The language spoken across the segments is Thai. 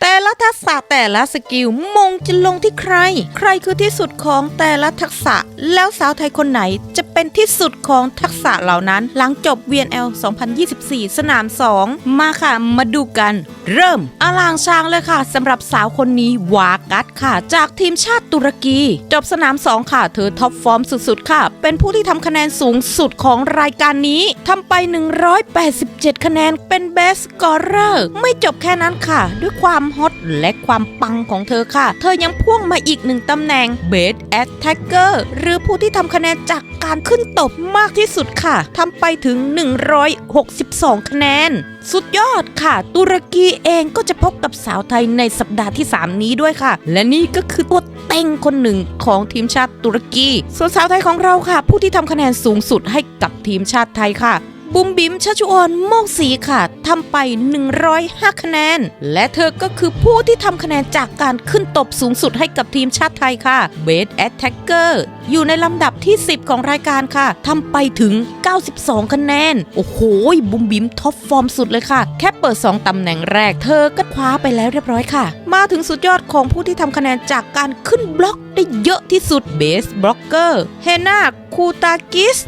แต่ละทักษะแต่ละสกิลมงจะลงที่ใคร ใครคือที่สุดของแต่ละทักษะ แล้วสาวไทยคนไหนจะ เป็นที่สุดของทักษะเหล่านั้น หลังจบ VNL 2024 สนาม 2 มาค่ะ มาดูกัน เริ่มอลางช้างเลยค่ะสำหรับสาวคนนี้วากัสค่ะ จากทีมชาติตุรกี จบสนาม 2 ค่ะ เธอท็อปฟอร์มสุดๆ ค่ะ เป็นผู้ที่ทำคะแนนสูงสุดของรายการนี้ทำไป 187 คะแนนเป็นเบสกอร์เรอร์ไม่จบแค่นั้นค่ะ ด้วยความฮอตและความปังของเธอค่ะ เธอยังพ่วงมาอีกหนึ่งตำแหน่งเบสแอตแทกเกอร์หรือผู้ที่ทำคะแนนจากการขึ้นตบมากที่สุดค่ะทำไปถึง 162 คะแนน สุดยอดค่ะ ตุรกีเองก็จะพบกับสาวไทยในสัปดาห์ที่ 3 นี้ด้วยค่ะ และนี่ก็คือตัวเต็งคนหนึ่งของทีมชาติตุรกี ส่วนสาวไทยของเราค่ะ ผู้ที่ทำคะแนนสูงสุดให้กับทีมชาติไทยค่ะ บุมบิมชัชออนโมกศรีค่ะทำไป 105 คะแนน และเธอก็คือผู้ที่ทำคะแนนจากการขึ้นตบสูงสุดให้กับทีมชาติไทยค่ะเบสแอตแทกเกอร์อยู่ในลำดับที่ 10 ของรายการค่ะทำไปถึง 92 คะแนน โอ้โห บุมบิมท็อปฟอร์มสุดเลยค่ะ แค่เปิด 2ตำแหน่งแรกเธอก็คว้าไปแล้วเรียบร้อยค่ะ มาถึงสุดยอดของผู้ที่ทำคะแนนจากการขึ้นบล็อกได้เยอะที่สุดเบสบล็อกเกอร์เฮนาคูตากิส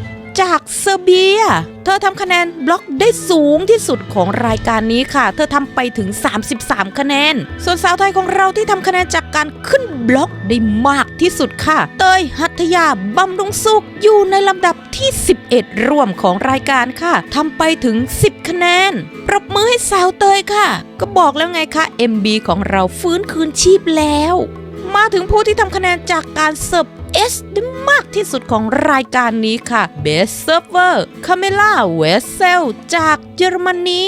จากเซอร์เบีย เธอทำคะแนนบล็อกได้สูงที่สุดของรายการนี้ค่ะ เธอทำไปถึง 33 คะแนน ส่วนสาวไทยของเราที่ทำคะแนนจากการขึ้นบล็อกได้มากที่สุดค่ะ เตยหัตยาบำรุงสุขอยู่ในลำดับที่ 11 ร่วมของรายการค่ะทำไปถึง 10 คะแนน ปรบมือให้สาวเตยค่ะ ก็บอกแล้วไงคะ MB ของเราฟื้นคืนชีพแล้ว มาถึงผู้ที่ทำคะแนนจากการเสิร์ฟ S ได้มากที่สุดของรายการนี้ค่ะ Best Server Camilla w e s s e l จากเยอรมนี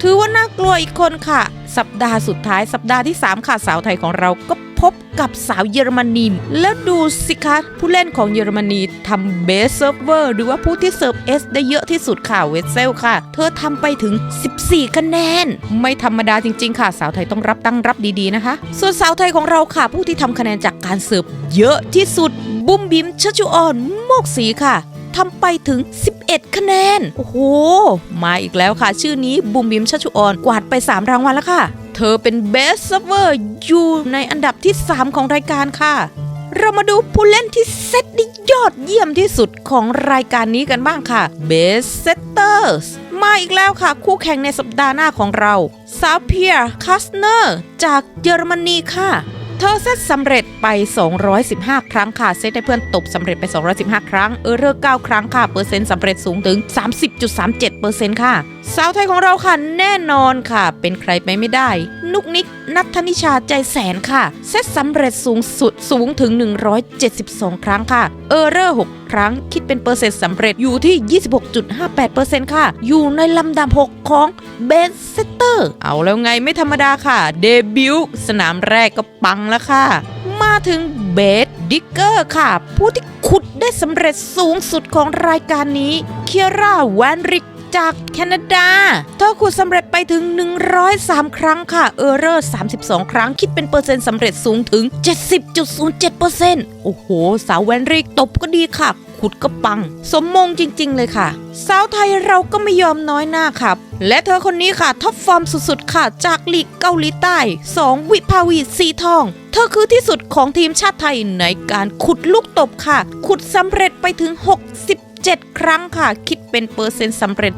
ถือว่าน่ากลัวอีกคนค่ะ สัปดาห์สุดท้ายสัปดาห์ที่ 3 ค่ะสาวไทยของเราก็ พบกับสาวเยอรมนี แล้วดูสิคะ ผู้เล่นของเยอรมนีทำเบสเซิร์ฟเวอร์หรือว่าผู้ที่เสิร์ฟ S ได้เยอะที่สุดค่ะเวสเซลค่ะ เธอทำไปถึง 14 คะแนน ไม่ธรรมดาจริง ๆ ค่ะ สาวไทยต้องรับตั้งรับดีๆนะคะ ส่วนสาวไทยของเราค่ะ ผู้ที่ทำคะแนนจากการเสิร์ฟเยอะที่สุด บุ้มบิมชัชุออนโมกศรีค่ะทำไปถึง 11 คะแนน โอ้โห มาอีกแล้วค่ะ ชื่อนี้บุมบิมชัชชุออนกวาดไป 3 รางวัลแล้วค่ะ เธอเป็นเบสเซอร์อยู่ในอันดับที่ 3 ของรายการค่ะ เรามาดูผู้เล่นที่เซตได้ยอดเยี่ยมที่สุดของรายการนี้กันบ้างค่ะเบสเซเตอร์มาอีกแล้วค่ะ คู่แข่งในสัปดาห์หน้าของเราซาเพียร์คัสเนอร์จากเยอรมนีค่ะ เธอเซตสำเร็จไป 215 ครั้งค่ะ เซตให้เพื่อนตบสำเร็จไป 215 ครั้ง เออเรอร์9ครั้งค่ะ เปอร์เซ็นต์สำเร็จสูงถึง 30.37%ค่ะ สาวไทยของเราค่ะ แน่นอนค่ะ เป็นใครไปไม่ได้ นุกนิกนัทนิชาใจแสนค่ะ เซตสำเร็จสูงสุดสูงถึง 172 ครั้งค่ะ เออเรอร์6 ครั้งคิดเป็นเปอร์เซ็นต์สำเร็จอยู่ที่ 26.58%ค่ะ อยู่ในลำดับ 6 ของเบสเซเตอร์ เอาแล้วไงไม่ธรรมดาค่ะ เดบิวต์สนามแรกก็ปังแล้วค่ะ มาถึงเบสดิกเกอร์ค่ะ ผู้ที่ขุดได้สำเร็จสูงสุดของรายการนี้เคียร่าแวนริก จากแคนาดาเธอขุดสำเร็จไปถึง 103 ครั้งค่ะ เออร์เรอร์ 32 ครั้ง คิดเป็นเปอร์เซ็นต์สำเร็จสูงถึง 70.07%โอ้โห สาวแวนริกตบก็ดีค่ะ ขุดก็ปัง สมมงจริง ๆ เลยค่ะ สาวไทยเราก็ไม่ยอมน้อยหน้าค่ะ และเธอคนนี้ค่ะท็อปฟอร์มสุดๆ ค่ะ จากลีกเกาหลีใต้ 2 วิภาวีสีทองเธอคือที่สุดของทีมชาติไทยในการขุดลูกตบค่ะ ขุดสำเร็จไปถึง 60 7 ครั้งค่ะ คิดเป็นเปอร์เซ็นต์สำเร็จ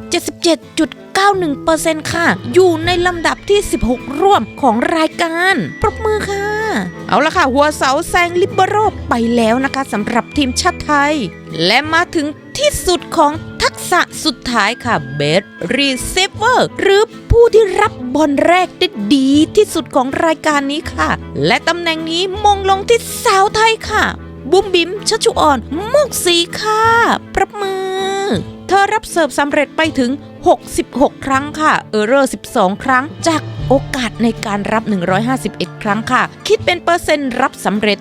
77.91%ค่ะ อยู่ในลำดับที่ 16 ร่วมของรายการ ปรบมือค่ะ เอาละค่ะ หัวเสาแซงลิเบโรไปแล้วนะคะสำหรับทีมชาติไทย และมาถึงที่สุดของทักษะสุดท้ายค่ะเบสรีเซฟเวอร์หรือผู้ที่รับบอลแรกได้ดีที่สุดของรายการนี้ค่ะ และตำแหน่งนี้มงลงที่สาวไทยค่ะ บุ้มบิมชัชชุออนโมกสีค่ะประมือ อรับเสิร์ฟสำเร็จไปถึง 66 ครั้งค่ะ เออร์เรอร์ 12 ครั้ง จากโอกาสในการรับ 151 ครั้งค่ะ คิดเป็นเปอร์เซ็นต์รับสำเร็จ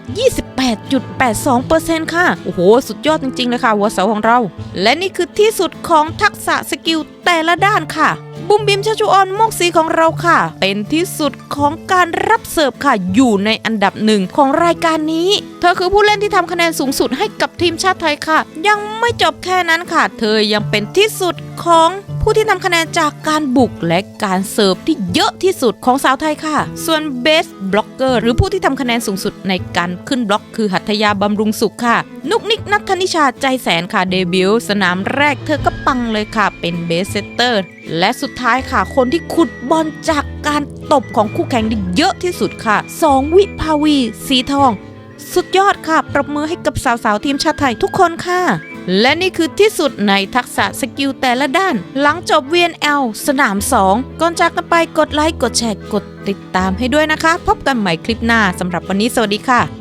28.82%ค่ะ โอ้โห สุดยอดจริงๆเลยค่ะ หัวเสาของเรา และนี่คือที่สุดของทักษะสกิลแต่ละด้านค่ะ บุมบิมชาจูออนโมกสีของเราค่ะ เป็นที่สุดของการรับเสิร์ฟค่ะ อยู่ในอันดับหนึ่งของรายการนี้ เธอคือผู้เล่นที่ทำคะแนนสูงสุดให้กับทีมชาติไทยค่ะ ยังไม่จบแค่นั้นค่ะ เธอยังเป็นที่สุดของผู้ที่ทำคะแนนจากการบุกและการเสิร์ฟที่เยอะที่สุดของสาวไทยค่ะ ส่วนเบส Best Blocker หรือผู้ที่ทำคะแนนสูงสุดในการขึ้นบล็อกคือหัตถยาบำรุงสุขค่ะ นุกนิกนัทธนิชาใจแสนค่ะเดบิวต์สนามแรกเธอก็ปังเลยค่ะ เป็นเบสเซตเตอร์ และสุดท้ายค่ะคนที่ขุดบอลจากการตบของคู่แข่งได้เยอะที่สุดค่ะ 2 วิภาวี สีทอง สุดยอดค่ะ ปรบมือให้กับสาวๆทีมชาติไทยทุกคนค่ะ และนี่คือที่สุดในทักษะสกิลแต่ละด้าน หลังจบ VNL สนาม 2 ก่อนจากกันไปกดไลค์ กดแชร์ กดติดตามให้ด้วยนะคะ พบกันใหม่คลิปหน้าสำหรับวันนี้สวัสดีค่ะ